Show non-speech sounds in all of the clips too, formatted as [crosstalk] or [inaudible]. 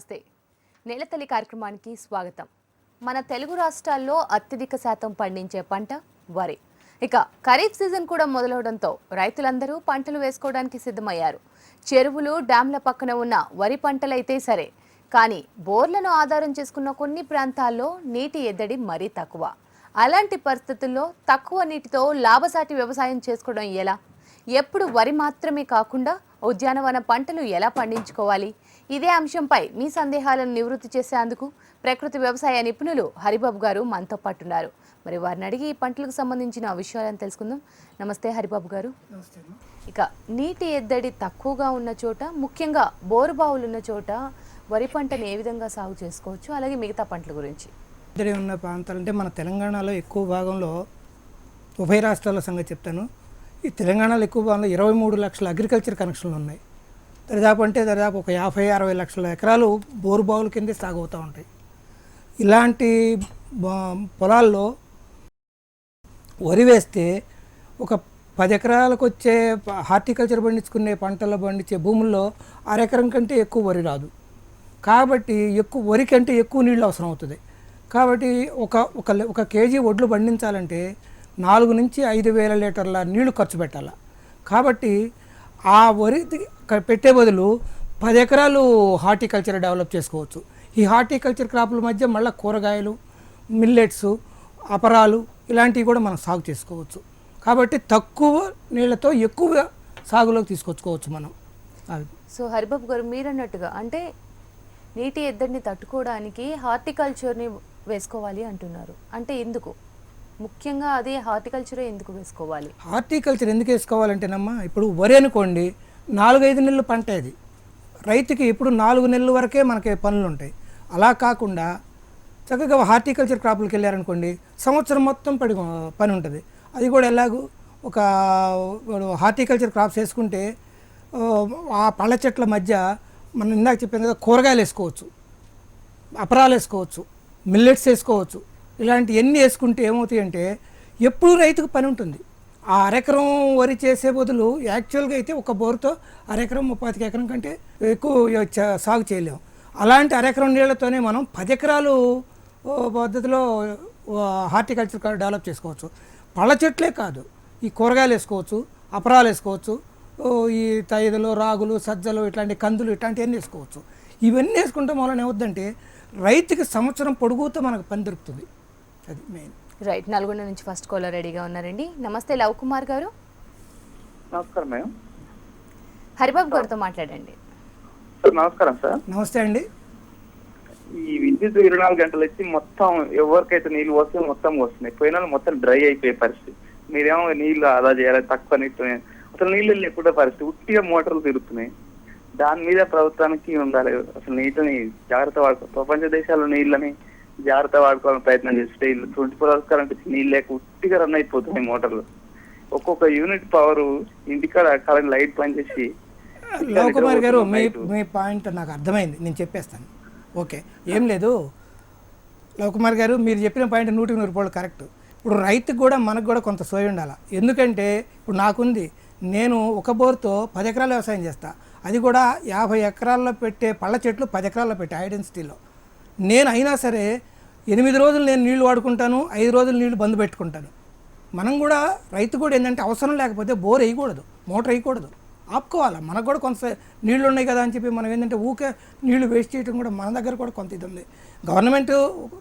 నమస్తే. నేలతల్లి కార్యక్రమానికి స్వాగతం. మన తెలుగు రాష్ట్రాల్లో అత్యధిక శాతం పండించే పంట వరి. ఇక ఖరీఫ్ సీజన్ కూడా మొదలవడంతో రైతులందరూ పంటలు వేసుకోవడానికి సిద్ధమయ్యారు. చెరువులు డ్యాంల పక్కన ఉన్న వరి పంటలైతే సరే కానీ బోర్లను ఆధారం చేసుకున్న కొన్ని ప్రాంతాల్లో నీటి ఎద్దడి మరీ తక్కువ. అలాంటి పరిస్థితుల్లో తక్కువ నీటితో లాభసాటి వ్యవసాయం చేసుకోవడం ఎలా? ఎప్పుడు వరి మాత్రమే కాకుండా ఉద్యానవన పంటలు ఎలా పండించుకోవాలి? ఇదే అంశంపై మీ సందేహాలను నివృత్తి చేసేందుకు ప్రకృతి వ్యవసాయ నిపుణులు హరిబాబు గారు మనతో పాటున్నారు. మరి వారిని అడిగి ఈ పంటలకు సంబంధించిన విషయాలను తెలుసుకుందాం. నమస్తే హరిబాబు గారు. ఇక నీటి ఎద్దడి తక్కువగా ఉన్న చోట ముఖ్యంగా బోరు బావులు ఉన్న చోట వరి పంటను ఏ విధంగా సాగు చేసుకోవచ్చు? అలాగే మిగతా పంటల గురించి. ఇద్దరే ఉన్న ప్రాంతాలు అంటే మన తెలంగాణలో ఎక్కువ భాగంలో ఉభయ రాష్ట్రాల సంగతి చెప్తాను. ఈ తెలంగాణలో ఎక్కువ భాగంలో ఇరవై మూడు లక్షల అగ్రికల్చర్ కనెక్షన్లు ఉన్నాయి. దరిదాపు అంటే దరిదాపు ఒక యాభై అరవై లక్షల ఎకరాలు బోరు బావుల కిందే సాగు అవుతూ ఉంటాయి. ఇలాంటి పొలాల్లో వరి వేస్తే ఒక పది ఎకరాలకు వచ్చే హార్టికల్చర్ పండించుకునే పంటలు పండించే భూముల్లో అరెకరం కంటే ఎక్కువ వరి రాదు. కాబట్టి ఎక్కువ వరి కంటే ఎక్కువ నీళ్ళు అవసరం అవుతుంది. కాబట్టి ఒక ఒక లె- ఒక కేజీ వడ్లు పండించాలంటే నాలుగు నుంచి ఐదు వేల లీటర్ల నీళ్ళు ఖర్చు పెట్టాలి. కాబట్టి ఆ వరి పెట్టే బదులు పది ఎకరాలు హార్టికల్చర్ డెవలప్ చేసుకోవచ్చు. ఈ హార్టికల్చర్ క్రాపుల మధ్య మళ్ళీ కూరగాయలు మిల్లెట్స్ అపరాలు ఇలాంటివి కూడా మనం సాగు చేసుకోవచ్చు. కాబట్టి తక్కువ నీళ్ళతో ఎక్కువ సాగులోకి తీసుకొచ్చుకోవచ్చు మనం. సో హరిబాబు గారు మీరు అన్నట్టుగా అంటే నీటి ఎద్దడిని తట్టుకోవడానికి హార్టికల్చర్ని వేసుకోవాలి అంటున్నారు. అంటే ఎందుకు? ముఖ్యంగా అదే హార్టికల్చరే ఎందుకు వేసుకోవాలి? హార్టికల్చర్ ఎందుకు వేసుకోవాలంటేనమ్మా ఇప్పుడు వరి అనుకోండి నాలుగైదు నెలలు పంట ఇది. రైతుకి ఇప్పుడు నాలుగు నెలల వరకే మనకి పనులు ఉంటాయి అలా కాకుండా చక్కగా హార్టికల్చర్ క్రాప్లకు వెళ్ళారనుకోండి సంవత్సరం మొత్తం పడి పని ఉంటుంది అది కూడా ఎలాగూ ఒక హార్టికల్చర్ క్రాప్స్ వేసుకుంటే ఆ, ఆ పళ్ళ చెట్ల మధ్య మనం ఇందాక చెప్పాను కదా కూరగాయలు వేసుకోవచ్చు అపరాలు వేసుకోవచ్చు మిల్లెట్స్ వేసుకోవచ్చు ఇలాంటి ఎన్ని వేసుకుంటే ఏమవుతాయంటే ఎప్పుడు రైతుకు పని ఉంటుంది. ఆ అరెకరం వరి చేసే బదులు యాక్చువల్గా అయితే ఒక బోరుతో అరెకరం ముప్పాతికి ఎకరం కంటే ఎక్కువ సాగు చేయలేము అలాంటి అరెకరం నీళ్ళతోనే మనం పది ఎకరాలు పద్ధతిలో హార్టికల్చర్ డెవలప్ చేసుకోవచ్చు. పళ్ళ చెట్లే కాదు. ఈ కూరగాయలు వేసుకోవచ్చు అపరాలు వేసుకోవచ్చు ఈ తైదలు రాగులు సజ్జలు ఇట్లాంటి కందులు ఇట్లాంటివన్నీ వేసుకోవచ్చు. ఇవన్నీ వేసుకుంటే వలన ఏమవుద్దంటే రైతుకి సంవత్సరం పొడుగుతో మనకు పని దొరుకుతుంది. అది మెయిన్ రైట్ నల్గొండ నుంచి ఫస్ట్ కాలర్ రెడీగా ఉన్నారండి. నమస్తే లవ్ కుమార్ గారు. నమస్కారం మేడం హరిబాబు గారితో మాట్లాడండి. సార్ నమస్కారం సార్. నమస్తే అండి. ఈ విద్యుత్ ఇరవై నాలుగు గంటలు వచ్చి మొత్తం ఎవరికైతే నీళ్ళు వస్తే మొత్తం వస్తున్నాయి. పోయిన వాళ్ళు మొత్తం డ్రై అయిపోయే పరిస్థితి. మీరేమో నీళ్ళు ఆదా చేయాలి తక్కువ నీటితో అసలు నీళ్ళు లేకుండా పరిస్థితి. ఉట్టిగా మోటార్లు తిరుగుతున్నాయి. దాని మీద ప్రభుత్వానికి ఉండాలి. అసలు నీటిని జాగ్రత్త వాడుకో ప్రపంచ దేశాల్లో నీళ్ళని జాగ్రత్త వాడుకోవాలని ప్రయత్నం చేస్తే వీళ్ళు ట్వంటీ ఫోర్ అవర్స్ కరెంట్ నీళ్ళు లేక ఉట్టిగా రన్ అయిపోతున్నాయి మోటార్లు. ఒక్కొక్క యూనిట్ పవర్ ఇంటికాడ కరెంట్ లైట్ పనిచేసి లవ్ కుమార్ గారు మీ మీ పాయింట్ నాకు అర్థమైంది నేను చెప్పేస్తాను. ఓకే ఏం లేదు. లవ్ కుమార్ గారు మీరు చెప్పిన పాయింట్ నూటికి నూరు రూపాయలు కరెక్ట్ ఇప్పుడు రైతుకు కూడా మనకు కూడా కొంత సోయి ఉండాలి? ఎందుకంటే ఇప్పుడు నాకుంది నేను ఒక బోర్తో పది ఎకరాల వ్యవసాయం చేస్తా. అది కూడా యాభై ఎకరాల్లో పెట్టే పళ్ళ చెట్లు పది ఎకరాల్లో పెట్టే ఐడెన్సిటీలో నేను అయినా సరే ఎనిమిది రోజులు నేను నీళ్ళు వాడుకుంటాను ఐదు రోజులు నీళ్ళు బంద్ పెట్టుకుంటాను. మనం కూడా రైతు కూడా ఏంటంటే అవసరం లేకపోతే బోర్ వేయకూడదు మోటార్ వేయకూడదు. ఆపుకోవాలి? మనకు కూడా కొంత నీళ్ళు ఉన్నాయి కదా అని చెప్పి మనం ఏంటంటే ఊకే నీళ్ళు వేస్ట్ చేయడం కూడా మన దగ్గర కూడా కొంత ఇది ఉంది. గవర్నమెంట్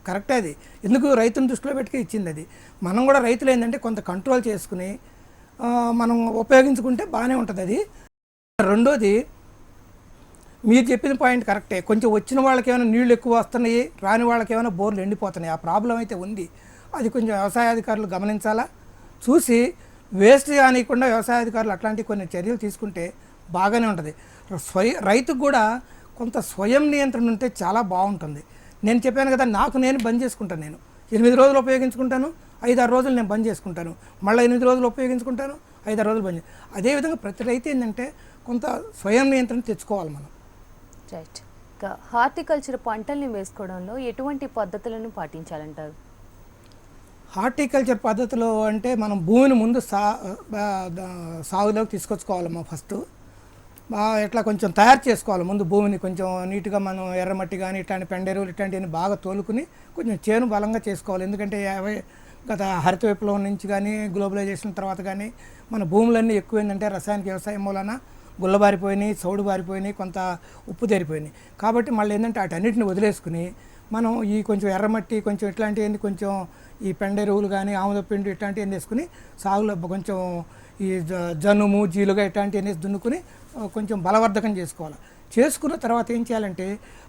కరెక్టే అది. ఎందుకు రైతుని దృష్టిలో పెట్టుకు ఇచ్చింది అది? మనం కూడా రైతులు ఏంటంటే కొంత కంట్రోల్ చేసుకుని మనం ఉపయోగించుకుంటే బాగానే ఉంటుంది అది. రెండోది మీరు చెప్పిన పాయింట్ కరెక్టే కొంచెం వచ్చిన వాళ్ళకి ఏమైనా నీళ్ళు ఎక్కువ వస్తున్నాయి రాని వాళ్ళకి ఏమైనా బోర్లు ఎండిపోతున్నాయి. ఆ ప్రాబ్లం అయితే ఉంది. అది కొంచెం వ్యవసాయ అధికారులు గమనించాలా? చూసి వేస్ట్ కానికుండా వ్యవసాయ అధికారులు అట్లాంటి కొన్ని చర్యలు తీసుకుంటే బాగానే ఉంటుంది. స్వయ రైతుకు కూడా కొంత స్వయం నియంత్రణ ఉంటే చాలా బాగుంటుంది. నేను చెప్పాను కదా నాకు నేను బంద్ చేసుకుంటాను నేను. ఎనిమిది రోజులు ఉపయోగించుకుంటాను ఐదు ఆరు రోజులు నేను బంద్ చేసుకుంటాను. మళ్ళీ ఎనిమిది రోజులు ఉపయోగించుకుంటాను ఐదు ఆరు రోజులు బంద్ అదేవిధంగా ప్రతి రైతు ఏంటంటే కొంత స్వయం నియంత్రణ తెచ్చుకోవాలి మనం. రైట్ ఇంకా హార్టికల్చర్ పంటల్ని వేసుకోవడంలో ఎటువంటి పద్ధతులను పాటించాలంటారు? హార్టికల్చర్ పద్ధతిలో అంటే మనం భూమిని ముందు సా ఆ, తీసుకొచ్చుకోవాలి సాగులోకి తీసుకొచ్చుకోవాలమ్మా ఫస్ట్. ఇట్లా కొంచెం తయారు చేసుకోవాలి. ముందు భూమిని కొంచెం నీట్గా మనం ఎర్రమట్టి కానీ ఇట్లాంటి పెండెరువులు ఇట్లాంటివన్నీ బాగా తోలుకుని కొంచెం చేను బలంగా చేసుకోవాలి. ఎందుకంటే యాభై గత హరిత విప్లవం నుంచి కానీ గ్లోబలైజేషన్ తర్వాత కానీ మన భూములన్నీ ఎక్కువ ఏంటంటే రసాయనిక వ్యవసాయం మూలన గుల్లబారిపోయినాయి చౌడు బారిపోయినాయి కొంత ఉప్పు తెరిపోయినాయి. కాబట్టి మళ్ళీ ఏంటంటే వాటన్నిటిని వదిలేసుకుని మనం ఈ కొంచెం ఎర్రమట్టి కొంచెం ఇట్లాంటివన్నీ కొంచెం ఈ పెండెరువులు కానీ ఆముద పిండి ఇట్లాంటివన్నీ వేసుకుని సాగులో కొంచెం ఈ జ- జనుము జీలుగా ఇట్లాంటివన్నీ దున్నుకుని కొంచెం బలవర్ధకం చేసుకోవాలి. చేసుకున్న తర్వాత ఏం చేయాలంటే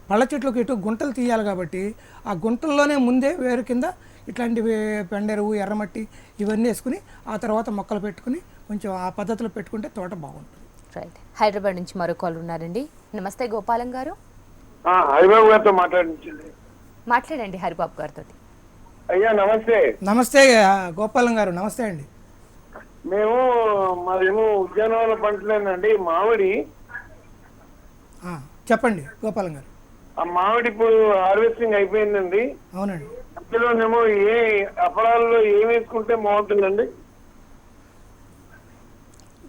పళ్ళ చెట్లకు ఇటు గుంటలు తీయాలి కాబట్టి ఆ గుంటల్లోనే ముందే వేరు కింద ఇట్లాంటివి పెండెరువు ఎర్రమట్టి ఇవన్నీ వేసుకుని ఆ తర్వాత మొక్కలు పెట్టుకుని కొంచెం ఆ పద్ధతిలో పెట్టుకుంటే తోట బాగుంటుంది. రైట్ హైదరాబాద్ నుంచి మరో కాల్ ఉన్నారండి. నమస్తే గోపాలం గారు. ఆ, హరిబాబు గారితో మాట్లాడండి హరిబాబు గారితో అయ్యా నమస్తే. నమస్తే గోపాలం గారు నమస్తే అండి. మేము మాదేమో ఉద్యానవన పంటలేనండి మామిడి. ఆ, చెప్పండి గోపాలం గారు. ఆ మామిడి ఇప్పుడు హార్వెస్టింగ్ అయిపోయిందండి. అవునండి. అందులోనేమో ఏ అపరాల్లో ఏం వేసుకుంటే బాగుంటుందండి?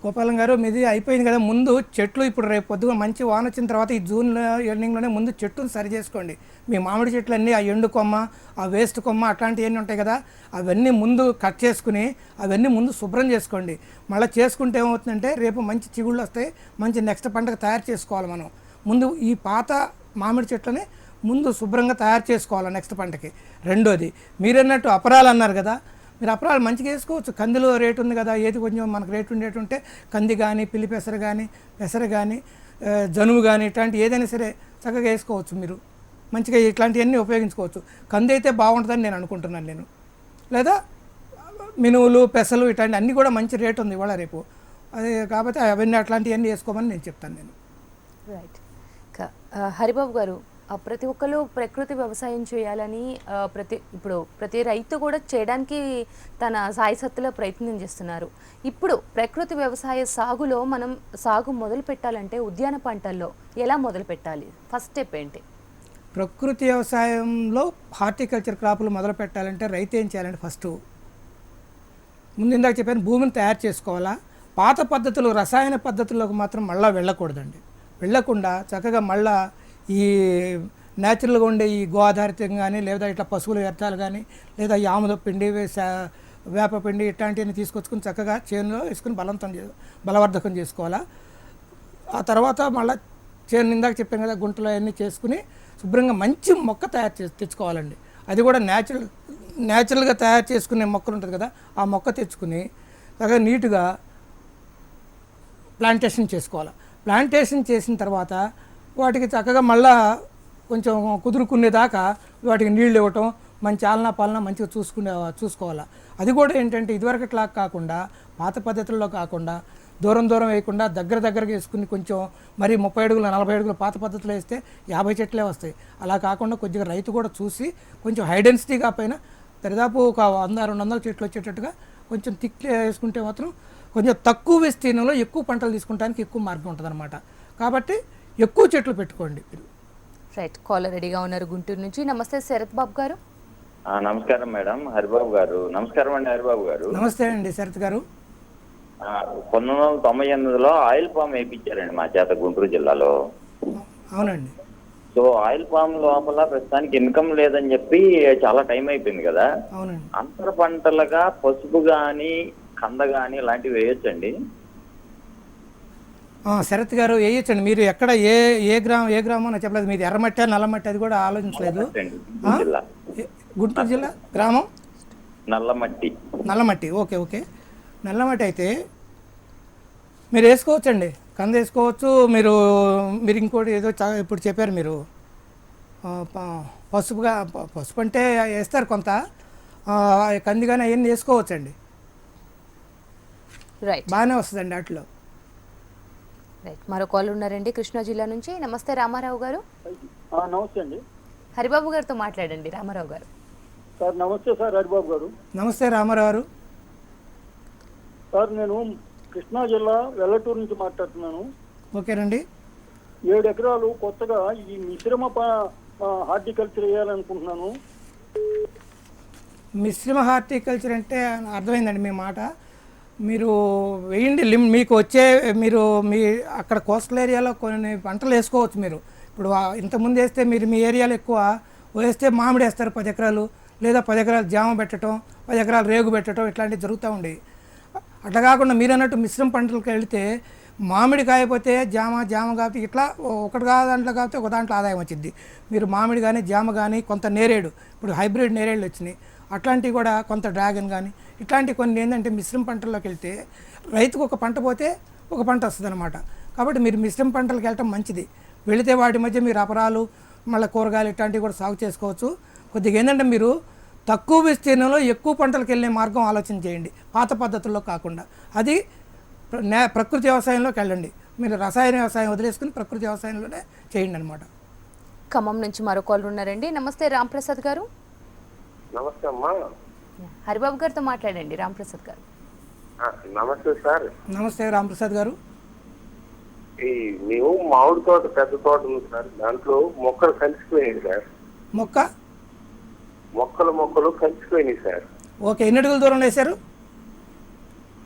గోపాలం గారు మీది అయిపోయింది కదా. ముందు చెట్లు ఇప్పుడు రేపు పొద్దుగా మంచి వాన వచ్చిన తర్వాత ఈ జూన్ ఎండింగ్లోనే ముందు చెట్టును సరి చేసుకోండి. మీ మామిడి చెట్లు అన్నీ ఆ ఎండు కొమ్మ ఆ వేస్ట్ కొమ్మ అట్లాంటివన్నీ ఉంటాయి కదా. అవన్నీ ముందు కట్ చేసుకుని అవన్నీ ముందు శుభ్రం చేసుకోండి. మళ్ళీ చేసుకుంటే ఏమవుతుందంటే రేపు మంచి చిగుళ్ళు వస్తాయి. మంచి నెక్స్ట్ పంటకు తయారు చేసుకోవాలి మనం. ముందు ఈ పాత మామిడి చెట్లని ముందు శుభ్రంగా తయారు చేసుకోవాలి నెక్స్ట్ పంటకి. రెండోది మీరన్నట్టు అపరాలు అన్నారు కదా. మీరు అపరాలు మంచిగా వేసుకోవచ్చు. కందిలో రేటు ఉంది కదా ఏది కొంచెం మనకు రేటు ఉండేటు ఉంటే కంది కానీ పిల్లి పెసర కానీ పెసర కానీ జనుము కానీ ఇట్లాంటి ఏదైనా సరే చక్కగా వేసుకోవచ్చు మీరు. మంచిగా ఇట్లాంటివన్నీ ఉపయోగించుకోవచ్చు. కంది అయితే బాగుంటుందని నేను అనుకుంటున్నాను నేను. లేదా మినువులు పెసలు ఇట్లాంటి అన్నీ కూడా మంచి రేటు ఉంది ఇవాళ రేపు. అది కాబట్టి అవన్నీ అట్లాంటివన్నీ వేసుకోమని నేను చెప్తాను నేను. రైట్ హరిబాబు గారు ప్రతి ఒక్కరు ప్రకృతి వ్యవసాయం చేయాలని ప్రతి ఇప్పుడు ప్రతి రైతు కూడా చేయడానికి తన సాయసత్తులో ప్రయత్నం చేస్తున్నారు. ఇప్పుడు ప్రకృతి వ్యవసాయ సాగులో మనం సాగు మొదలు పెట్టాలంటే ఉద్యాన పంటల్లో ఎలా మొదలు పెట్టాలి? ఫస్ట్ స్టెప్ ఏంటి? ప్రకృతి వ్యవసాయంలో హార్టికల్చర్ క్రాపులు మొదలు పెట్టాలంటే రైతు ఏం చేయాలంటే ఫస్ట్ ముందు ఇందాక చెప్పాను భూమిని తయారు చేసుకోవాలా? పాత పద్ధతులు రసాయన పద్ధతుల్లోకి మాత్రం మళ్ళీ వెళ్ళకూడదండి. వెళ్ళకుండా చక్కగా మళ్ళా ఈ న్యాచురల్గా ఉండే ఈ గో ఆధారితం కానీ లేదా ఇట్లా పశువుల వ్యర్థాలు కానీ లేదా ఈ ఆముద పిండి వేప పిండి ఇట్లాంటివన్నీ తీసుకొచ్చుకుని చక్కగా చేనులో వేసుకుని బలవంతం చే బలవర్ధకం చేసుకోవాలా. ఆ తర్వాత మళ్ళీ చేను ఇందాక చెప్పాను కదా గుంటలు అవన్నీ చేసుకుని శుభ్రంగా మంచి మొక్క తయారు చేసి తెచ్చుకోవాలండి. అది కూడా న్యాచురల్ న్యాచురల్గా తయారు చేసుకునే మొక్కలు ఉంటుంది కదా ఆ మొక్క తెచ్చుకుని చక్కగా నీట్గా ప్లాంటేషన్ చేసుకోవాలి. ప్లాంటేషన్ చేసిన తర్వాత వాటికి చక్కగా మళ్ళా కొంచెం కుదురుకునేదాకా వాటికి నీళ్ళు ఇవ్వటం మంచి ఆలనా పాలన మంచిగా చూసుకునే చూసుకోవాలా. అది కూడా ఏంటంటే ఇదివరకట్లా కాకుండా పాత పద్ధతుల్లో కాకుండా దూరం దూరం వేయకుండా దగ్గర దగ్గరగా వేసుకుని కొంచెం మరి ముప్పై అడుగులు నలభై అడుగులు పాత పద్ధతిలో వేస్తే యాభై చెట్లే వస్తాయి. అలా కాకుండా కొద్దిగా రైతు కూడా చూసి కొంచెం హైడెన్సిటీగా పైన దరిదాపు ఒక వంద రెండు వందల చెట్లు వచ్చేటట్టుగా కొంచెం తిక్ వేసుకుంటే మాత్రం కొంచెం తక్కువ విస్తీర్ణంలో ఎక్కువ పంటలు తీసుకుంటానికి ఎక్కువ మార్గం ఉంటుంది కాబట్టి ఎక్కువ చెట్లు పెట్టుకోండి మీరు. రైట్ కాలర్ రెడీగా ఉన్నారు గుంటూరు నుంచి. నమస్తే శరత్ బాబు గారు. ఆ, నమస్కారం మేడం. హరిబాబు గారు. నమస్కారం అండి హరిబాబు గారు. నమస్తే అండి శరత్ గారు. పంతొమ్మిది వందల తొంభై ఎనిమిదిలో ఆయిల్ పామ్ వేయించారండి మా చేత గుంటూరు జిల్లాలో. అవునండి. సో ఆయిల్ పామ్ లోపల ప్రస్తుతానికి ఇన్కమ్ లేదని చెప్పి చాలా టైం అయిపోయింది కదా. అవునండి. అంతర పంటలుగా పసుపు గాని కంద గాని ఇలాంటివి వేయొచ్చండి. శరత్ గారు వేయచ్చండి. మీరు ఎక్కడ ఏ ఏ గ్రామం ఏ గ్రామం చెప్పలేదు. మీది ఎర్రమట్టి నల్లమట్టి అది కూడా ఆలోచించలేదు? గుంటూరు జిల్లా. గ్రామం? నల్లమట్టి. నల్లమట్టి. Okay okay. నల్లమట్టి అయితే మీరు వేసుకోవచ్చండి. కంద వేసుకోవచ్చు. మీరు మీరు ఇంకోటి ఏదో చా- ఇప్పుడు చెప్పారు మీరు. పసుపుగా పసుపు అంటే వేస్తారు కొంత. ఆ, కంది కానీ అవన్నీ వేసుకోవచ్చండి. బాగానే వస్తుందండి వాటిలో. రైట్ మరో కాల్ ఉన్నారండి కృష్ణా జిల్లా నుంచి. నమస్తే రామారావు గారు. ఆ, నమస్తే అండి. హరిబాబు గారితో మాట్లాడండి రామారావు గారు. సార్ నమస్తే సార్ హరిబాబు గారు. నమస్తే రామారావు. గారు సార్ నేను కృష్ణా జిల్లా వెల్లటూరు నుంచి మాట్లాడుతున్నాను. ఓకేనండి ఏడు ఎకరాలు కొత్తగా ఈ మిశ్రమ హార్టికల్చర్ వేయాలనుకుంటున్నాను. మిశ్రమ హార్టికల్చర్ అంటే అర్థమైందండి మీ మాట. మీరు వేయండి లిమ్ మీకు వచ్చే మీరు మీ అక్కడ కోస్టల్ ఏరియాలో కొన్ని పంటలు వేసుకోవచ్చు మీరు. ఇప్పుడు ఇంతకుముందు వేస్తే మీరు మీ ఏరియాలో ఎక్కువ వేస్తే మామిడి వేస్తారు పది ఎకరాలు లేదా పది ఎకరాలు జామ పెట్టడం పది ఎకరాలు రేగు పెట్టడం ఇట్లాంటివి జరుగుతూ ఉండేవి. అట్లా కాకుండా మీరు అన్నట్టు మిశ్రమ పంటలకు వెళితే మామిడి కాయపోతే జామ జామ కాకపోతే ఇట్లా ఒకటి కా దాంట్లో కాకపోతే ఒక దాంట్లో ఆదాయం వచ్చింది. మీరు మామిడి కానీ జామ కానీ కొంత నేరేడు ఇప్పుడు హైబ్రిడ్ నేరేళ్ళు వచ్చినాయి. అట్లాంటివి కూడా కొంత డ్రాగన్ కానీ ఇట్లాంటి కొన్ని ఏంటంటే మిశ్రమ పంటల్లోకి వెళ్తే రైతుకు ఒక పంట పోతే ఒక పంట వస్తుంది అనమాట కాబట్టి మీరు మిశ్రమ పంటలకు వెళ్ళటం మంచిది. వెళితే వాటి మధ్య మీరు అపరాలు మళ్ళీ కూరగాయలు ఇట్లాంటివి కూడా సాగు చేసుకోవచ్చు. కొద్దిగా ఏంటంటే మీరు తక్కువ విస్తీర్ణంలో ఎక్కువ పంటలకు వెళ్ళే మార్గం ఆలోచన చేయండి. పాత పద్ధతుల్లో కాకుండా. అది ప్రకృతి వ్యవసాయంలోకి వెళ్ళండి. మీరు రసాయన వ్యవసాయం వదిలేసుకుని ప్రకృతి వ్యవసాయంలోనే చేయండి అనమాట ఖమ్మం నుంచి మరో కాల్ ఉన్నారండి. నమస్తే రాంప్రసాద్ గారు. నమస్తే అమ్మా. హరిబాబు గారితో మాట్లాడండి రాంప్రసాద్ గారు. ఆ, నమస్తే సార్. నమస్తే రామప్రసాద్ గారు. ఈ మేము మామిడి తోట పెద్ద తోట ఉంది సార్. దాంట్లో మొక్కలు కలిసిపోయాయి సార్. మొక్క? మొక్కలు మొక్కలు కలిసిపోయినాయి సార్. ఓకే ఎన్ని అడుగుల దూరంలో వేశారు?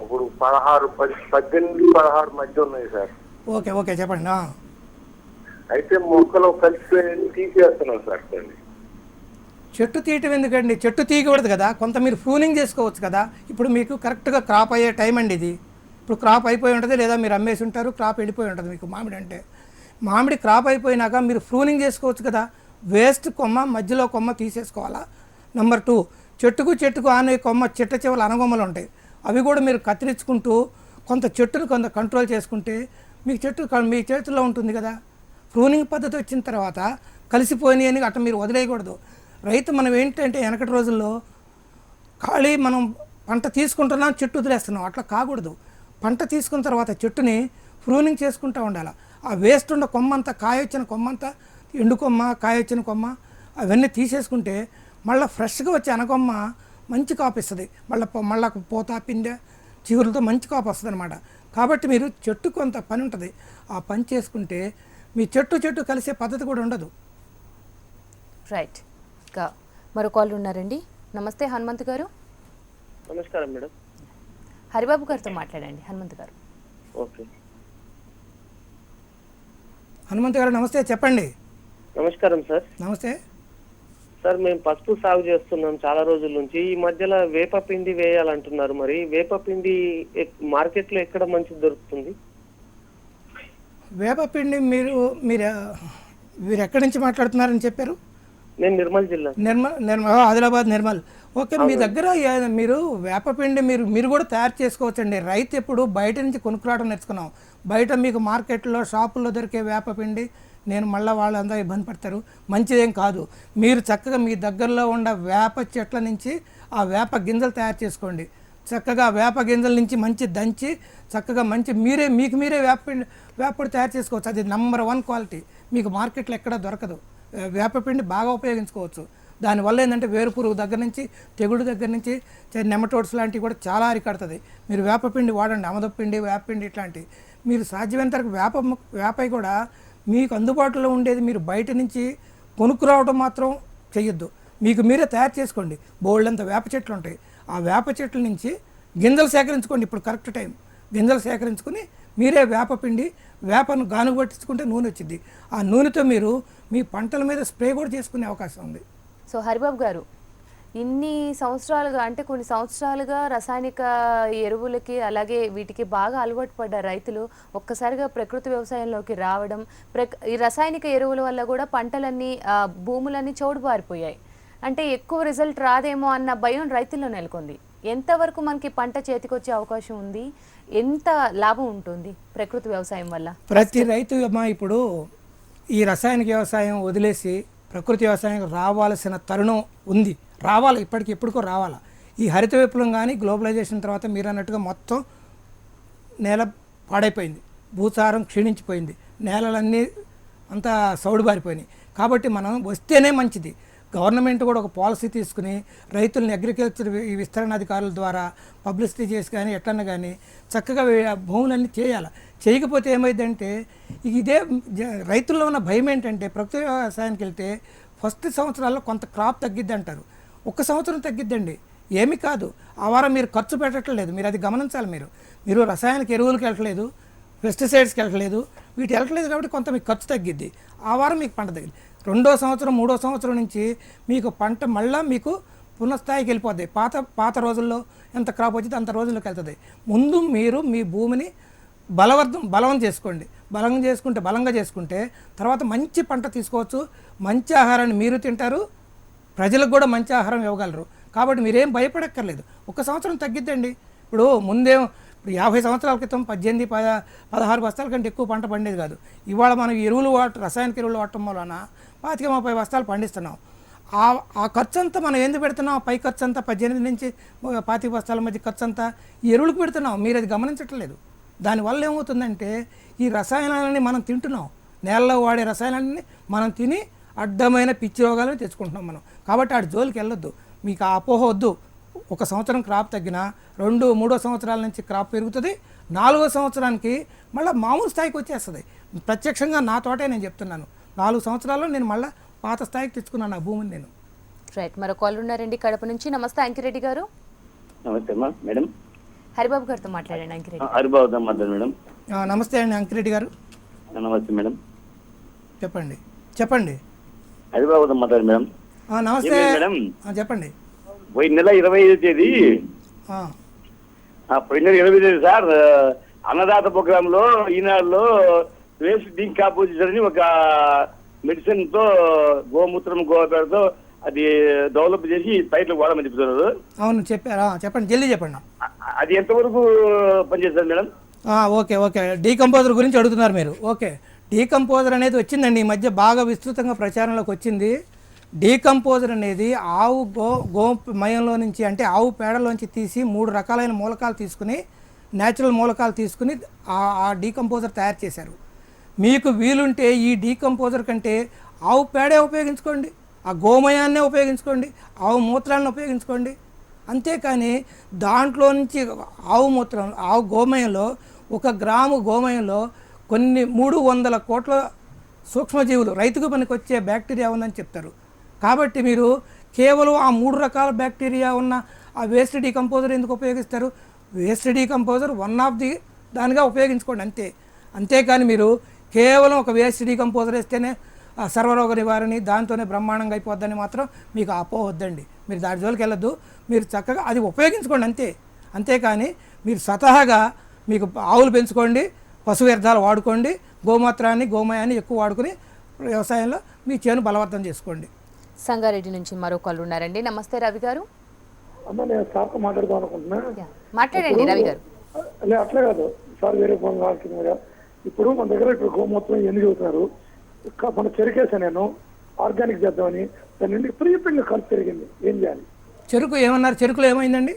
ఇప్పుడు పదహారు పది పద్దెనిమిది పదహారు మధ్య ఉన్నాయి సార్. ఓకే ఓకే చెప్పండి. అయితే మొక్కలు కలిసిపోయి తీసేస్తున్నాం సార్ దాన్ని చెట్టు తీయటం ఎందుకండి? చెట్టు తీయకూడదు కదా? కొంత మీరు ప్రూనింగ్ చేసుకోవచ్చు కదా? ఇప్పుడు మీకు కరెక్ట్గా క్రాప్ అయ్యే టైం అండి ఇది. ఇప్పుడు క్రాప్ అయిపోయి ఉంటుంది లేదా మీరు అమ్మేసి ఉంటారు క్రాప్ వెళ్ళిపోయి ఉంటుంది మీకు మామిడి అంటే. మామిడి క్రాప్ అయిపోయినాక మీరు ప్రూనింగ్ చేసుకోవచ్చు కదా? వేస్ట్ కొమ్మ మధ్యలో కొమ్మ తీసేసుకోవాలా? నెంబర్ టూ చెట్టుకు చెట్టుకు ఆనే కొమ్మ చెట్ట చెవులు అనగొమ్మలు ఉంటాయి. అవి కూడా మీరు కత్తిరించుకుంటూ కొంత చెట్టును కొంత కంట్రోల్ చేసుకుంటే మీకు చెట్టు మీ చేతుల్లో ఉంటుంది కదా? ప్రూనింగ్ పద్ధతి వచ్చిన తర్వాత కలిసిపోయినాయి అని అట్లా మీరు వదిలేయకూడదు. రైతు మనం ఏంటంటే వెనకటి రోజుల్లో ఖాళీ మనం పంట తీసుకుంటున్నాం చెట్టు వదిలేస్తున్నాం. అట్లా కాకూడదు. పంట తీసుకున్న తర్వాత చెట్టుని ప్రూనింగ్ చేసుకుంటూ ఉండాలి. ఆ వేస్ట్ ఉన్న కొమ్మంతా కాయ వచ్చిన కొమ్మంతా ఎండు కొమ్మ కాయ వచ్చిన కొమ్మ అవన్నీ తీసేసుకుంటే మళ్ళీ ఫ్రెష్గా వచ్చే అనకొమ్మ మంచి కాపు ఇస్తుంది. మళ్ళీ మళ్ళీ పోత పిండె చిగురులతో మంచి కాపు వస్తుంది అనమాట కాబట్టి మీరు చెట్టు కొంత పని ఉంటుంది. ఆ పని చేసుకుంటే మీ చెట్టు చెట్టు కలిసే పద్ధతి కూడా ఉండదు. రైట్ ఇంకా మరో కాల్ ఉన్నారండి. నమస్తే హనుమంత్ గారు. నమస్కారం మేడం. హరిబాబు గారితో మాట్లాడండి. హనుమంత్ గారు. ఓకే. హనుమంత్ గారు నమస్తే చెప్పండి. నమస్కారం సార్. నమస్తే. సార్ మేము పసుపు సాగు చేస్తున్నాం చాలా రోజుల నుంచి. ఈ మధ్యలో వేప పిండి వేయాలంటున్నారు మరి. వేప పిండి మార్కెట్లో ఎక్కడ మంచి దొరుకుతుంది? వేపపిండి మీరు మీరు మీరు ఎక్కడి నుంచి మాట్లాడుతున్నారని చెప్పారు? నేను నిర్మల్ జిల్లా. నిర్మల్ నిర్మల్ ఆదిలాబాద్ నిర్మల్. ఓకే మీ దగ్గర మీరు వేపపిండి మీరు మీరు కూడా తయారు చేసుకోవచ్చండి. రైతు ఎప్పుడు బయట నుంచి కొనుక్కురావడం నేర్చుకున్నాం. బయట మీకు మార్కెట్లో షాపుల్లో దొరికే వేపపిండి నేను మళ్ళీ వాళ్ళందరూ ఇబ్బంది పడతారు. మంచిదేం కాదు. మీరు చక్కగా మీ దగ్గరలో ఉన్న వేప చెట్ల నుంచి ఆ వేప గింజలు తయారు చేసుకోండి. చక్కగా వేప గింజల నుంచి మంచి దంచి చక్కగా మంచి మీరే మీకు మీరే వేపపిండి వేపపిండి తయారు చేసుకోవచ్చు. అది నెంబర్ వన్ క్వాలిటీ మీకు మార్కెట్లో ఎక్కడా దొరకదు. వేపపిండి బాగా ఉపయోగించుకోవచ్చు. దానివల్ల ఏంటంటే వేరు పురుగు దగ్గర నుంచి తెగుడు దగ్గర నుంచి నెమటోడ్స్ లాంటివి కూడా చాలా అరికడుతుంది. మీరు వేపపిండి వాడండి అమదపిండి వేపపిండి ఇట్లాంటివి మీరు సాధ్యమైనంత వరకు వేప వేపై కూడా మీకు అందుబాటులో ఉండేది మీరు బయట నుంచి కొనుక్కురావడం మాత్రం చెయ్యొద్దు. మీకు మీరే తయారు చేసుకోండి. బోల్డంత వేప చెట్లు ఉంటాయి. ఆ వేప చెట్ల నుంచి గింజలు సేకరించుకోండి. ఇప్పుడు కరెక్ట్ టైం. గింజలు సేకరించుకుని మీరే వేపపిండి వేపను గానుగు పట్టించుకుంటే నూనె వచ్చింది. ఆ నూనెతో మీరు మీ పంటల మీద స్ప్రే కూడా చేసుకునే అవకాశం ఉంది. సో హరిబాబు గారు ఇన్ని సంవత్సరాలుగా అంటే కొన్ని సంవత్సరాలుగా రసాయనిక ఎరువులకి అలాగే వీటికి బాగా అలవాటు పడ్డ రైతులు ఒక్కసారిగా ప్రకృతి వ్యవసాయంలోకి రావడం ప్రక్ ఈ రసాయనిక ఎరువుల వల్ల కూడా పంటలన్నీ భూములన్నీ భూములన్నీ చౌడుబారిపోయాయి. అంటే ఎక్కువ రిజల్ట్ రాదేమో అన్న భయం రైతుల్లో నెలకొంది. ఎంతవరకు మనకి పంట చేతికొచ్చే అవకాశం ఉంది? ఎంత లాభం ఉంటుంది ప్రకృతి వ్యవసాయం వల్ల? ప్రతి రైతు ఇప్పుడు ఈ రసాయనిక వ్యవసాయం వదిలేసి ప్రకృతి వ్యవసాయం రావాల్సిన తరుణం ఉంది. రావాలి ఇప్పటికి ఎప్పటికో రావాలా. ఈ హరిత విప్లవం కానీ గ్లోబలైజేషన్ తర్వాత మీరు అన్నట్టుగా మొత్తం నేల పాడైపోయింది. భూసారం క్షీణించిపోయింది. నేలలన్నీ అంతా సౌడుబారిపోయినాయి కాబట్టి మనం వస్తేనే మంచిది. గవర్నమెంట్ కూడా ఒక పాలసీ తీసుకుని రైతుల్ని అగ్రికల్చర్ ఈ విస్తరణ అధికారుల ద్వారా పబ్లిసిటీ చేసి కానీ ఎట్లన్నా కానీ చక్కగా భూములన్నీ చేయాలి. చేయకపోతే ఏమైందంటే ఇదే రైతుల్లో ఉన్న భయం ఏంటంటే ప్రకృతి వ్యవసాయానికి వెళ్తే ఫస్ట్ సంవత్సరాల్లో కొంత క్రాప్ తగ్గిద్ది అంటారు ఒక్క సంవత్సరం తగ్గిద్దండి. ఏమి కాదు. ఆ వారం మీరు ఖర్చు పెట్టట్లేదు. మీరు అది గమనించాలి మీరు. మీరు రసాయనిక ఎరువులకు వెళ్ళట్లేదు పెస్టిసైడ్స్కి వెళ్ళట్లేదు వీటి వెళ్ళట్లేదు కాబట్టి కొంత మీకు ఖర్చు తగ్గిద్ది. ఆ వారం మీకు పంట తగ్గింది రెండో సంవత్సరం మూడో సంవత్సరం నుంచి మీకు పంట మళ్ళా మీకు పునఃస్థాయికి వెళ్ళిపోద్ది. పాత పాత రోజుల్లో ఎంత క్రాప్ వచ్చింది అంత రోజుల్లోకి వెళ్తుంది. ముందు మీరు మీ భూమిని బలవర్ధం బలం చేసుకోండి. బలం చేసుకుంటే బలంగా చేసుకుంటే తర్వాత మంచి పంట తీసుకోవచ్చు. మంచి ఆహారాన్ని మీరు తింటారు. ప్రజలకు కూడా మంచి ఆహారం ఇవ్వగలరు. కాబట్టి మీరేం భయపడక్కర్లేదు. ఒక సంవత్సరం తగ్గిద్దండి. ఇప్పుడు ముందేం ఇప్పుడు యాభై సంవత్సరాల క్రితం పద్దెనిమిది పద పదహారు బస్తాల కంటే ఎక్కువ పంట పండేది కాదు. ఇవాళ మనం ఎరువులు వాట రసాయనిక ఎరువులు వాడటం వలన పాతిక ముప్పై బస్తాలు పండిస్తున్నాం. ఆ ఆ ఖర్చు అంతా మనం ఎందుకు పెడుతున్నాం? ఆ పై ఖర్చు అంతా పద్దెనిమిది నుంచి పాతిక బస్తాల మధ్య ఖర్చు అంతా ఈ ఎరువులకు పెడుతున్నాం. మీరు అది గమనించట్లేదు దానివల్ల ఏమవుతుందంటే ఈ రసాయనాలని మనం తింటున్నాం. నేలలో వాడే రసాయనాలని మనం తిని అడ్డమైన పిచ్చి రోగాలను తెచ్చుకుంటున్నాం మనం. కాబట్టి ఆడి జోలికి వెళ్ళొద్దు. మీకు ఆ అపోహ వద్దు. ఒక సంవత్సరం క్రాప్ తగ్గినా రెండు మూడో సంవత్సరాల నుంచి క్రాప్ పెరుగుతుంది. నాలుగో సంవత్సరానికి మళ్ళీ మామూలు స్థాయికి వచ్చేస్తుంది. ప్రత్యక్షంగా నా తోటే నేను చెప్తున్నాను. నాలుగు సంవత్సరాల్లో నేను మళ్ళీ పాత స్థాయికి తెచ్చుకున్నాను ఆ భూమిని నేను. రైట్ మరో కాల్ ఉన్నారండి. కడప నుంచి నమస్తే అంకిరెడ్డి గారు. నమస్తే మేడం. హరిబాబు గారితో మాట్లాడండి అంకిరెడ్డి. హరిబాబు మేడం. నమస్తే అండి అంకిరెడ్డి గారు. నమస్తే మేడం. చెప్పండి చెప్పండి. హరిబాబు మాట్లాడు మేడం. ఆ, నమస్తే. మేడం? ఆ, చెప్పండి. పోయిన నెల ఇరవై ఐదు తేదీ? ఆ, ఆ, పోయిన నెల ఇరవై తేదీ సార్. అన్నదాత ప్రోగ్రామ్లో ఈనాడులో వేస్ట్ డీకాపోజిషన్ అని ఒక మెడిసిన్తో గోమూత్రం గోపేడతో అది డెవలప్ చేసి పైర్లు వాడమని చెప్తున్నారు అవును చెప్పారా. చెప్పండి జల్దీ చెప్పండి. అది ఎంతవరకు పనిచేస్తారు మేడం? Okay okay. డీకంపోజర్ గురించి అడుగుతున్నారు మీరు. ఓకే. డీకంపోజర్ అనేది వచ్చిందండి. ఈ మధ్య బాగా విస్తృతంగా ప్రచారంలోకి వచ్చింది. డీకంపోజర్ అనేది ఆవు గో గో మయంలో నుంచి అంటే ఆవు పేడలోంచి తీసి మూడు రకాలైన మూలకాలు తీసుకుని న్యాచురల్ మూలకాలు తీసుకుని ఆ డీకంపోజర్ తయారు చేశారు. మీకు వీలుంటే ఈ డీకంపోజర్ కంటే ఆవు పేడే ఉపయోగించుకోండి ఆ గోమయాన్నే ఉపయోగించుకోండి ఆవు మూత్రాన్ని ఉపయోగించుకోండి. అంతేకాని దాంట్లో నుంచి ఆవు మూత్రం ఆవు గోమయంలో ఒక గ్రాము గోమయంలో కొన్ని మూడు వందల కోట్ల సూక్ష్మజీవులు రైతుకు పనికొచ్చే బ్యాక్టీరియా ఉందని చెప్తారు. కాబట్టి మీరు కేవలం ఆ మూడు రకాల బ్యాక్టీరియా ఉన్న ఆ వేస్ట్ డీకంపోజర్ ఎందుకు ఉపయోగిస్తారు? Waste decomposer one of the దానిగా ఉపయోగించుకోండి అంతే. అంతేకాని మీరు కేవలం ఒక వేస్ట్ డీకంపోజర్ వేస్తేనే ఆ సర్వరోగ నివారణ దాంతోనే బ్రహ్మాండంగా అయిపోద్దని మాత్రం మీకు అపోవద్దండి మీరు దాని జోలికి వెళ్ళొద్దు. మీరు చక్కగా అది ఉపయోగించుకోండి అంతే. అంతేకాని మీరు స్వతహాగా మీకు ఆవులు పెంచుకోండి పశు వ్యర్థాలు వాడుకోండి గోమూత్రాన్ని గోమయాన్ని ఎక్కువ వాడుకుని వ్యవసాయంలో మీ చేను బలవర్తం చేసుకోండి. సంగారెడ్డి నుంచి మరో కాల్ ఉన్నారండి. నమస్తే రవి గారు. అమ్మ నేను సార్తో మాట్లాడదాం అనుకుంటున్నా. మాట్లాడండి రవి గారు. అట్లే కాదు. సార్ వేరే ఫోన్ కావాల్సింది కదా ఇప్పుడు మన దగ్గర ఇప్పుడు గోమూత్రం ఎన్ని ఇంకా మన చెరికేసా నేను ఆర్గానిక్ చేద్దామని దాని నుండి విపరీతంగా ఖర్చు పెరిగింది. ఏం చేయాలి? చెరుకు ఏమన్నారు? చెరుకులో ఏమైందండి?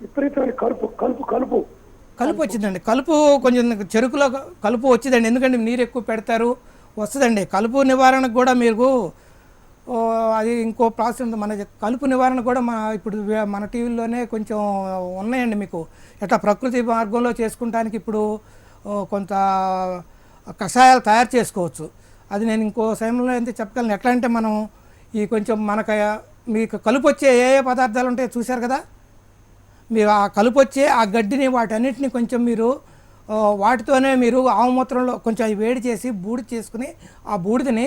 విపరీతమైన కలుపు కలుపు కలుపు. కలుపు వచ్చిందండి. కలుపు కొంచెం చెరుకులో కలుపు వచ్చిందండి. ఎందుకంటే నీరు ఎక్కువ పెడతారు వస్తుందండి. కలుపు నివారణకు కూడా మీకు ఓ, అది ఇంకో ప్రాసెస్ ఉంది. మన కలుపు నివారణ కూడా మన ఇప్పుడు మన టీవీలోనే కొంచెం ఉన్నాయండి మీకు. ఎట్లా ప్రకృతి మార్గంలో చేసుకుంటానికి ఇప్పుడు కొంత కషాయాలు తయారు చేసుకోవచ్చు. అది నేను ఇంకో సమయంలో అయితే చెప్పగలను. ఎట్లా అంటే మనం ఈ కొంచెం మనకు మీకు కలుపు వచ్చే ఏ ఏ పదార్థాలు ఉంటాయో చూశారు కదా? మీరు ఆ కలుపు వచ్చే ఆ గడ్డిని వాటన్నిటిని కొంచెం మీరు వాటితోనే మీరు ఆవుమూత్రంలో కొంచెం అవి వేడి చేసి బూడిద చేసుకుని ఆ బూడిదని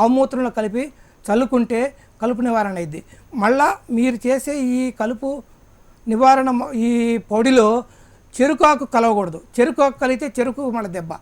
ఆవుమూత్రంలో కలిపి చల్లుకుంటే కలుపు నివారణ అయింది మళ్ళా మీరు చేసే ఈ కలుపు నివారణ ఈ పొడిలో చెరుకాకు కలవకూడదు. చెరుకాకు కలిగితే చెరుకు మన దెబ్బ.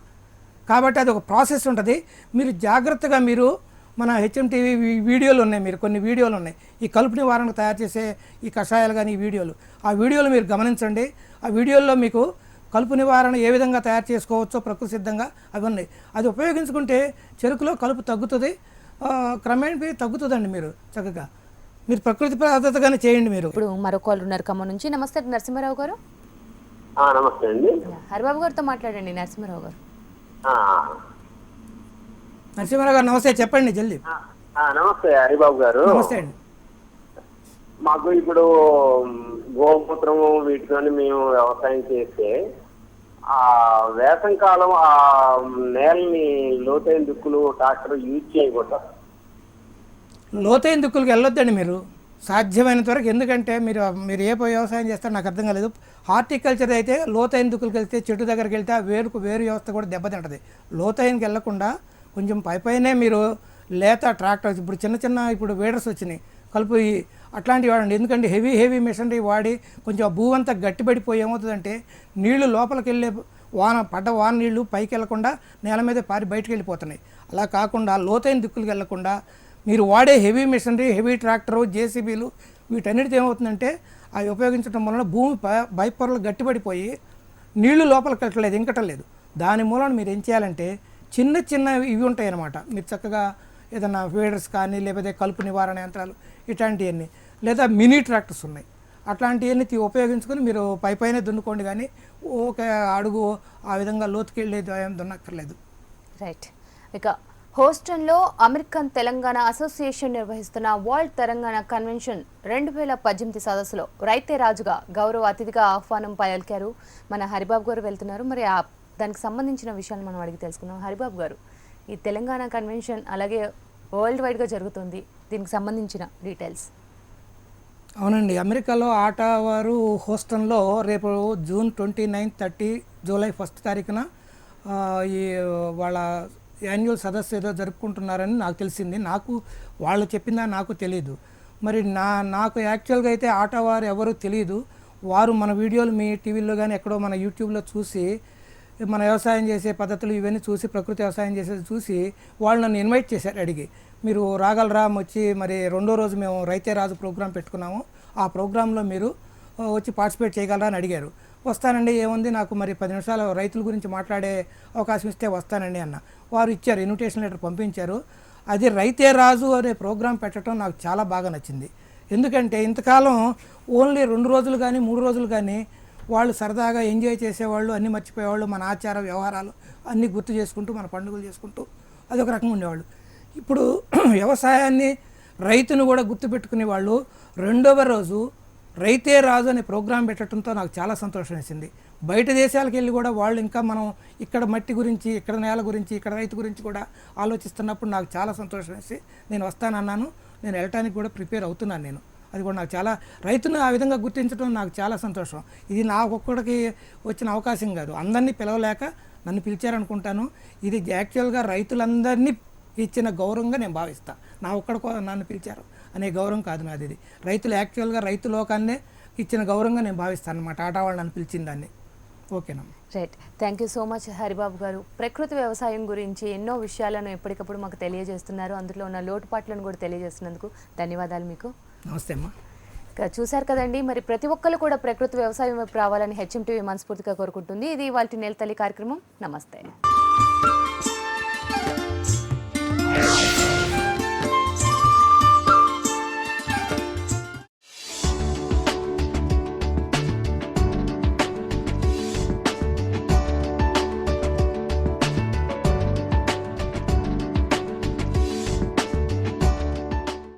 కాబట్టి అది ఒక ప్రాసెస్ ఉంటుంది. మీరు జాగ్రత్తగా మీరు మన హెచ్ఎంటీవీ వీడియోలు ఉన్నాయి మీరు కొన్ని వీడియోలు ఉన్నాయి. ఈ కలుపు నివారణకు తయారు చేసే ఈ కషాయాలు కానీ ఈ వీడియోలు. ఆ వీడియోలు మీరు గమనించండి. ఆ వీడియోల్లో మీకు కలుపు నివారణ ఏ విధంగా తయారు చేసుకోవచ్చో ప్రకృతి సిద్ధంగా అవి ఉన్నాయి. అది ఉపయోగించుకుంటే చెరుకులో కలుపు తగ్గుతుంది. ఆ, తగ్గుతుందండి మీరు చక్కగా. మీరు ప్రకృతి పద్ధతిగానే చేయండి మీరు. ఇప్పుడు మరో కాల్ ఉన్నారు ఖమ్మం నుంచి. నమస్తే నరసింహారావు గారు. నమస్తే అండి. హరిబాబు గారితో మాట్లాడండి నరసింహారావు గారు. ఆ, నరసింహారావు గారు నమస్తే చెప్పండి జల్దీ. ఆ, నమస్తే హరిబాబు గారు. నమస్తే అండి. మాకు ఇప్పుడు గోమూత్రము వీటితోని మేము వ్యవసాయం చేస్తే ఆ వేసం కాలం ఆ నేలని లోతైన దుక్కులు ట్రాక్టర్ యూజ్ చేయకూడదు? లోతైన దుక్కులకు వెళ్ళొద్దండి మీరు. సాధ్యమైనంత వరకు ఎందుకంటే మీరు మీరు ఏ వ్యవసాయం చేస్తారో నాకు అర్థం కాలేదు. హార్టికల్చర్ అయితే లోతైన దుక్కులకు వెళ్తే చెట్టు దగ్గరికి వెళ్తే వేరుకు వేరు వ్యవస్థ కూడా దెబ్బతింటది లోతైనకి వెళ్ళకుండా కొంచెం పై పైనే మీరు లేత ట్రాక్టర్స్ ఇప్పుడు చిన్న చిన్న ఇప్పుడు వేడర్స్ వచ్చినాయి. కలుపు అట్లాంటివి వాడండి. ఎందుకంటే హెవీ హెవీ మిషనరీ వాడి కొంచెం ఆ భూ అంతా గట్టిపడిపోయి ఏమవుతుందంటే నీళ్ళు లోపలికి వెళ్ళే వాన పడ్డ వాన నీళ్ళు పైకి వెళ్ళకుండా నేల మీద పారి బయటకు వెళ్ళిపోతున్నాయి. అలా కాకుండా లోతైన దిక్కులకు వెళ్ళకుండా మీరు వాడే హెవీ మిషనరీ హెవీ ట్రాక్టరు జేసీబీలు వీటన్నిటితో ఏమవుతుందంటే అవి ఉపయోగించడం వలన భూమి ప- బైపొరలు గట్టిపడిపోయి నీళ్ళు లోపలికి వెళ్ళట్లేదు ఇంకటలేదు. దాని మూలన మీరు ఏం చేయాలంటే చిన్న చిన్న ఇవి ఉంటాయి అన్నమాట మీరు చక్కగా ఏదైనా ఫీడర్స్ కానీ లేకపోతే కలుపు నివారణ యంత్రాలు ఇట్లాంటివన్నీ లేదా మినీ ట్రాక్టర్స్ ఉన్నాయి. అట్లాంటివన్నీ ఉపయోగించుకొని మీరు పై పైన దున్నుకోండి కానీ ఒక అడుగు ఆ విధంగా లోతుకెళ్ళేది ఏం దున్నక్కర్లేదు. రైట్. ఇక హోస్టన్లో అమెరికన్ తెలంగాణ అసోసియేషన్ నిర్వహిస్తున్న వరల్డ్ తెలంగాణ కన్వెన్షన్ రెండు వేల పద్దెనిమిది సదస్సులో రైతే రాజుగా గౌరవ అతిథిగా ఆహ్వానం పలికారు మన హరిబాబు గారు వెళ్తున్నారు. మరి ఆ దానికి సంబంధించిన విషయాలు మనం అడిగి తెలుసుకుందాం. హరిబాబు గారు ఈ తెలంగాణ కన్వెన్షన్ అలాగే వరల్డ్ వైడ్గా జరుగుతుంది. దీనికి సంబంధించిన డీటెయిల్స్. అవునండి అమెరికాలో ఆట వారు హోస్టన్లో రేపు June twenty nine thirty July first తారీఖున ఈ వాళ్ళ యాన్యువల్ సదస్సు ఏదో జరుపుకుంటున్నారని నాకు తెలిసింది. నాకు వాళ్ళు చెప్పిందా నాకు తెలియదు మరి నా నాకు యాక్చువల్గా అయితే ఆట వారు ఎవరు తెలియదు వారు మన వీడియోలు మీ టీవీలో కానీ ఎక్కడో మన యూట్యూబ్లో చూసి మన వ్యవసాయం చేసే పద్ధతులు ఇవన్నీ చూసి ప్రకృతి వ్యవసాయం చేసేది చూసి వాళ్ళు నన్ను ఇన్వైట్ చేశారు అడిగి. మీరు రాగలరా వచ్చి మరి రెండో రోజు మేము రైతే రాజు ప్రోగ్రాం పెట్టుకున్నాము. ఆ ప్రోగ్రాంలో మీరు వచ్చి పార్టిసిపేట్ చేయగలరా అని అడిగారు. వస్తానండి ఏముంది? నాకు మరి పది నిమిషాలు రైతుల గురించి మాట్లాడే అవకాశం ఇస్తే వస్తానండి అన్న. వారు ఇచ్చారు ఇన్విటేషన్ లెటర్ పంపించారు. అది రైతే రాజు అనే ప్రోగ్రాం పెట్టడం నాకు చాలా బాగా నచ్చింది. ఎందుకంటే ఇంతకాలం ఓన్లీ రెండు రోజులు కానీ మూడు రోజులు కానీ వాళ్ళు సరదాగా ఎంజాయ్ చేసేవాళ్ళు అన్నీ మర్చిపోయేవాళ్ళు మన ఆచార వ్యవహారాలు అన్నీ గుర్తు చేసుకుంటూ మన పండుగలు చేసుకుంటూ అది ఒక రకంగా ఉండేవాళ్ళు. ఇప్పుడు [clears throat] వ్యవసాయాన్ని రైతును కూడా గుర్తుపెట్టుకునే వాళ్ళు రెండవ రోజు రైతే రాజు అనే ప్రోగ్రాం పెట్టడంతో నాకు చాలా సంతోషం వేసింది. బయట దేశాలకు వెళ్ళి కూడా వాళ్ళు ఇంకా మనం ఇక్కడ మట్టి గురించి ఇక్కడ నేల గురించి ఇక్కడ రైతు గురించి కూడా ఆలోచిస్తున్నప్పుడు నాకు చాలా సంతోషం వేసి నేను వస్తానన్నాను. నేను వెళ్ళటానికి కూడా ప్రిపేర్ అవుతున్నాను నేను. అది కూడా నాకు చాలా రైతును ఆ విధంగా గుర్తించడం నాకు చాలా సంతోషం. ఇది నా ఒక్కడికి వచ్చిన అవకాశం కాదు. అందరినీ పిలవలేక నన్ను పిలిచారనుకుంటాను. ఇది యాక్చువల్గా రైతులందరినీ ఇచ్చిన గౌరవంగా నేను భావిస్తాను నా ఒక్కడికో నన్ను పిలిచారు. అనే గౌరవం కాదు నాది ఇది. రైతులు యాక్చువల్గా రైతు లోకాన్నే ఇచ్చిన గౌరవంగా నేను భావిస్తాను అనమాట ఆటా వాళ్ళు నన్ను పిలిచిన దాన్ని. ఓకేనమ్మా right. Thank you so much Haribabu garu. ప్రకృతి వ్యవసాయం గురించి ఎన్నో విషయాలను ఎప్పటికప్పుడు మాకు తెలియజేస్తున్నారు. అందులో ఉన్న లోటుపాట్లను కూడా తెలియజేస్తున్నందుకు ధన్యవాదాలు మీకు. నమస్తే అమ్మా. చూశారు కదండి మరి ప్రతి ఒక్కరు కూడా ప్రకృతి వ్యవసాయం వైపు రావాలని హెచ్ఎం టీవీ మనస్ఫూర్తిగా కోరుకుంటుంది. ఇది వాళ్ళ నెల తల్లి కార్యక్రమం. నమస్తే.